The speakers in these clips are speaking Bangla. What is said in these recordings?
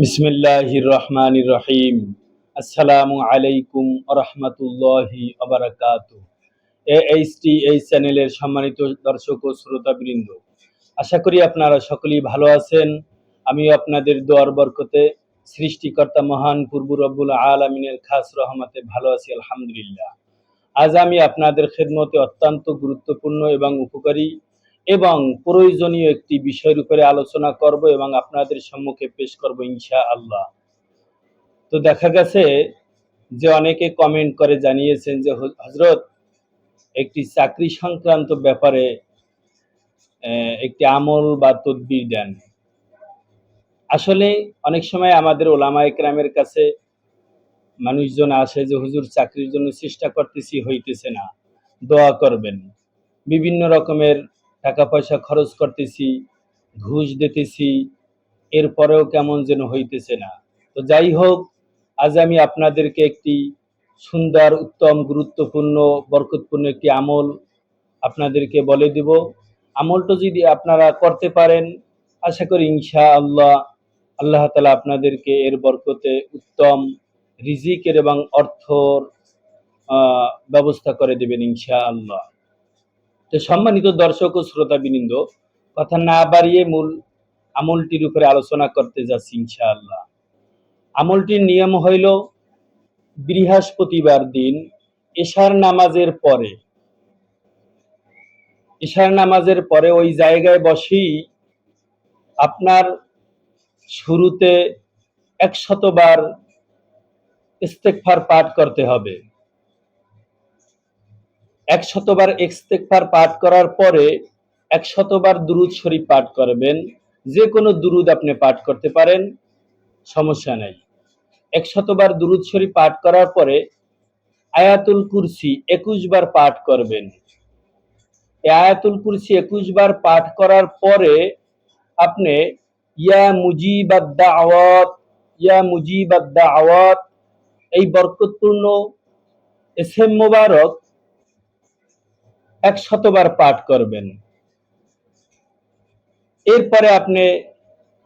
বিসমিল্লাহির রহমানির রহিম আসসালামু আলাইকুম রহমতুল্লাহি আবরাকাত এইচটি এই চ্যানেলের সম্মানিত দর্শক ও শ্রোতাবৃন্দ, আশা করি আপনারা সকলেই ভালো আছেন। আমি আপনাদের দোয়ার বরকতে সৃষ্টিকর্তা মহান পূর্ব রব্বুল আলমিনের খাস রহমতে ভালো আছি, আলহামদুলিল্লাহ। আজ আমি আপনাদের খেদমতে অত্যন্ত গুরুত্বপূর্ণ এবং উপকারী এবং প্রয়োজনীয় একটি বিষয়ের উপরে আলোচনা করব এবং আপনাদের সম্মুখে পেশ করব ইনশা আল্লাহ তো দেখা গেছে যে অনেকে কমেন্ট করে জানিয়েছেন যে হজরত একটি চাকরি সংক্রান্ত ব্যাপারে একটি আমল বা তদবির দেন। আসলে অনেক সময় আমাদের ওলামা একরামের কাছে মানুষজন আসে যে, হুজুর, চাকরির জন্য চেষ্টা করতেছি, হইতেছে না, দোয়া করবেন। বিভিন্ন রকমের টাকা পয়সা খরচ করতেছি, ঘুষ দিতেছি, এরপরেও কেমন যেন হইতেছে না। তো যাই হোক, আজ আমি আপনাদেরকে একটি সুন্দর, উত্তম, গুরুত্বপূর্ণ, বরকতপূর্ণ একটি আমল আপনাদেরকে বলে দিব। আমলটা যদি আপনারা করতে পারেন, আশা করি ইনশা আল্লাহ আল্লাহ তালা আপনাদেরকে এর বরকতে উত্তম রিজিকের এবং অর্থর ব্যবস্থা করে দেবেন ইনশা আল্লাহ তো সম্মানিত দর্শক ও শ্রোতাবৃন্দ, কথা না বাড়িয়ে মূল আমলটির উপরে আলোচনা করতে যাচ্ছি ইনশাআল্লাহ। আমলটির নিয়ম হইল, বৃহস্পতিবার দিন এশার নামাজের পরে, এশার নামাজের পরে ওই জায়গায় বসেই আপনার শুরুতে একশতবার ইস্তেকফার পাঠ করতে হবে। একশতবার ইস্তেকফার পাঠ করার পরে একশতবার দুরুদ শরীফ পাঠ করবেন। যে কোনো দুরুদ আপনি পাঠ করতে পারেন, সমস্যা নেই। একশতবার দুরুদ শরীফ পাঠ করার পরে আয়াতুল কুরসি একুশ বার পাঠ করবেন। আয়াতুল কুরসি একুশ বার পাঠ করার পরে আপনি ইয়া মুজিবাদ্দা আওয়াত ইয়া মুজিবাদ্দা আওয়াত এই বরকতপূর্ণ এসএম মোবারক এক শতবার পাঠ করবেন। এরপরে আপনি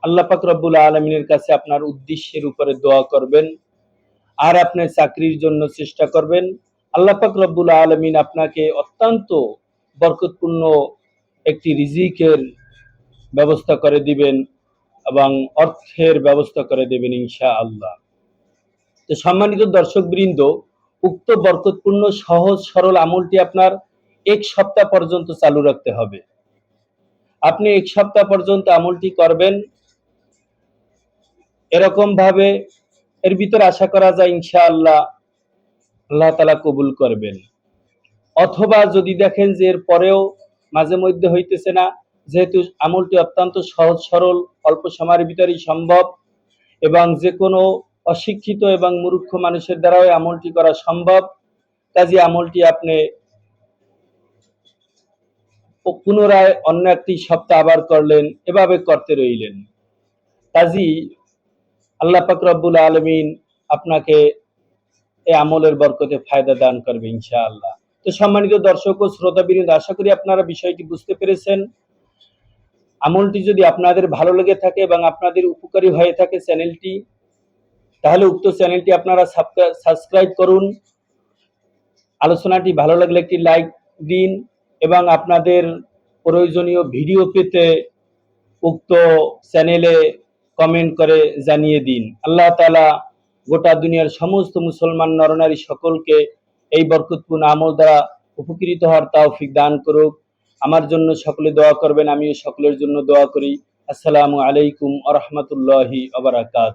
আল্লাহ পাক আলমিনের কাছে আপনার উদ্দেশ্যের উপরে দোয়া করবেন। আর আপনি চাকরির জন্য চেষ্টা করবেন। আল্লাহ পাক আলমিন আপনাকে অত্যন্ত বরকতপূর্ণ একটি রিজিকের ব্যবস্থা করে দিবেন এবং অর্থের ব্যবস্থা করে দেবেন ইনশা আল্লাহ তো সম্মানিত দর্শকবৃন্দ, উক্ত বরকতপূর্ণ সহজ সরল আমলটি আপনার এক সপ্তাহ পর্যন্ত চালু রাখতে হবে। আপনি এক সপ্তাহ পর্যন্ত আমলটি করবেন। এরকম ভাবে এর ভিতর আশা করা যায় ইনশাআল্লাহ আল্লাহ তালা কবুল করবেন। অথবা যদি দেখেন যে এর পরেও মাঝে মধ্যে হইতেছে না, যেহেতু আমলটি অত্যন্ত সহজ সরল, অল্প সময়ের ভিতরেই সম্ভব এবং যে কোনো অশিক্ষিত এবং মূর্খ মানুষের দ্বারাও আমলটি করা সম্ভব কাজে আমলটি আপনি পুনরায় অন্য একটি সপ্তাহ আবার করলেন, এভাবে করতে রইলেন। কাজী আল্লাহ রব্বুল আলমিন আপনাকে এই আমলের বরকতে ফায়দা দান করবে ইনশাআল্লাহ। তো সম্মানিত দর্শক ও শ্রোতা শ্রোতাবৃন্দ, আশা করি আপনারা বিষয়টি বুঝতে পেরেছেন। আমলটি যদি আপনাদের ভালো লেগে থাকে এবং আপনাদের উপকারী হয়ে থাকে চ্যানেলটি, তাহলে উক্ত চ্যানেলটি আপনারা সাবস্ক্রাইব করুন। আলোচনাটি ভালো লাগলে একটি লাইক দিন। এবং আপনাদের প্রয়োজনীয় ভিডিও পেতে উক্ত চ্যানেলে কমেন্ট করে জানিয়ে দিন। আল্লাহ তালা গোটা দুনিয়ার সমস্ত মুসলমান নরনারী সকলকে এই বরকতপূর্ণ আমল দ্বারা উপকৃত হওয়ার তৌফিক দান করুক। আমার জন্য সকলে দোয়া করবেন, আমিও সকলের জন্য দোয়া করি। আসসালামু আলাইকুম আ রহমতুল্লাহি আবরাকাত